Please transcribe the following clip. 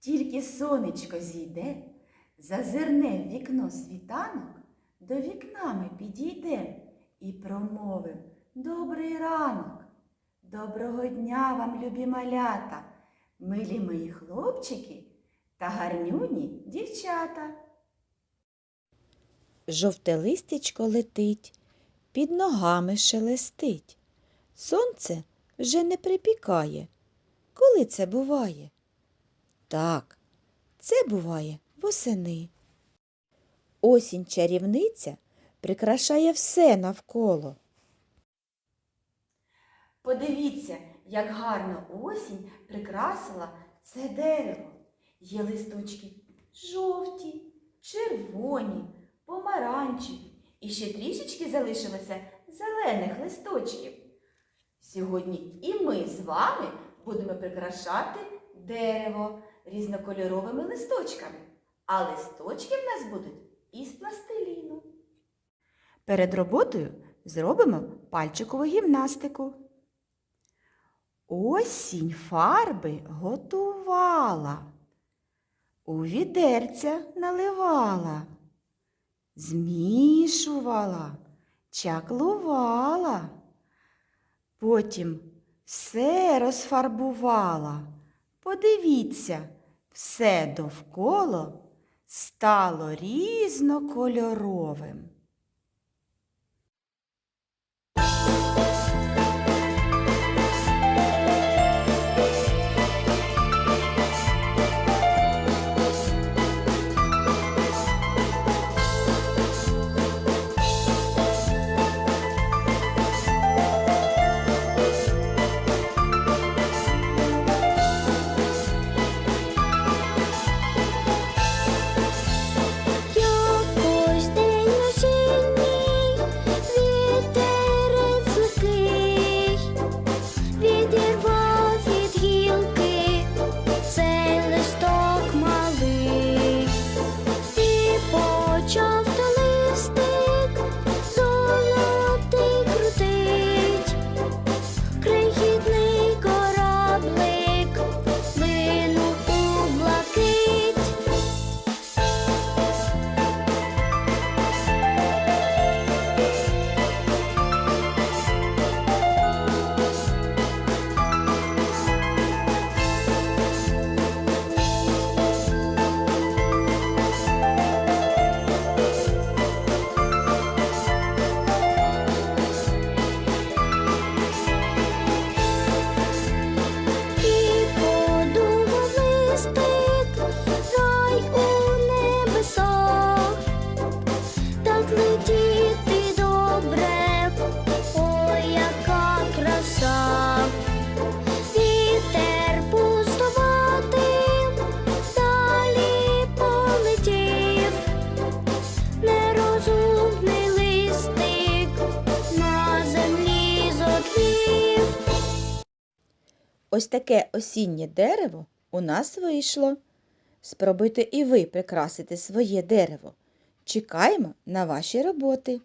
Тільки сонечко зійде, зазирне в вікно світанок, до вікна ми підійдем і промовим Добрий ранок. Доброго дня вам, любі малята, милі мої хлопчики та гарнюні дівчата. Жовте листячко летить, під ногами шелестить. Сонце вже не припікає. Коли це буває? Так, це буває восени. Осінь чарівниця прикрашає все навколо. Подивіться, як гарно осінь прикрасила це дерево. Є листочки жовті, червоні, помаранчеві і ще трішечки залишилося зелених листочків. Сьогодні і ми з вами будемо прикрашати дерево різнокольоровими листочками, а листочки в нас будуть із пластиліну. Перед роботою зробимо пальчикову гімнастику. Осінь фарби готувала, у відерця наливала, змішувала, чаклувала, потім все розфарбувала. Подивіться, все довкола стало різнокольоровим. Ось таке осіннє дерево у нас вийшло. Спробуйте і ви прикрасити своє дерево. Чекаємо на ваші роботи.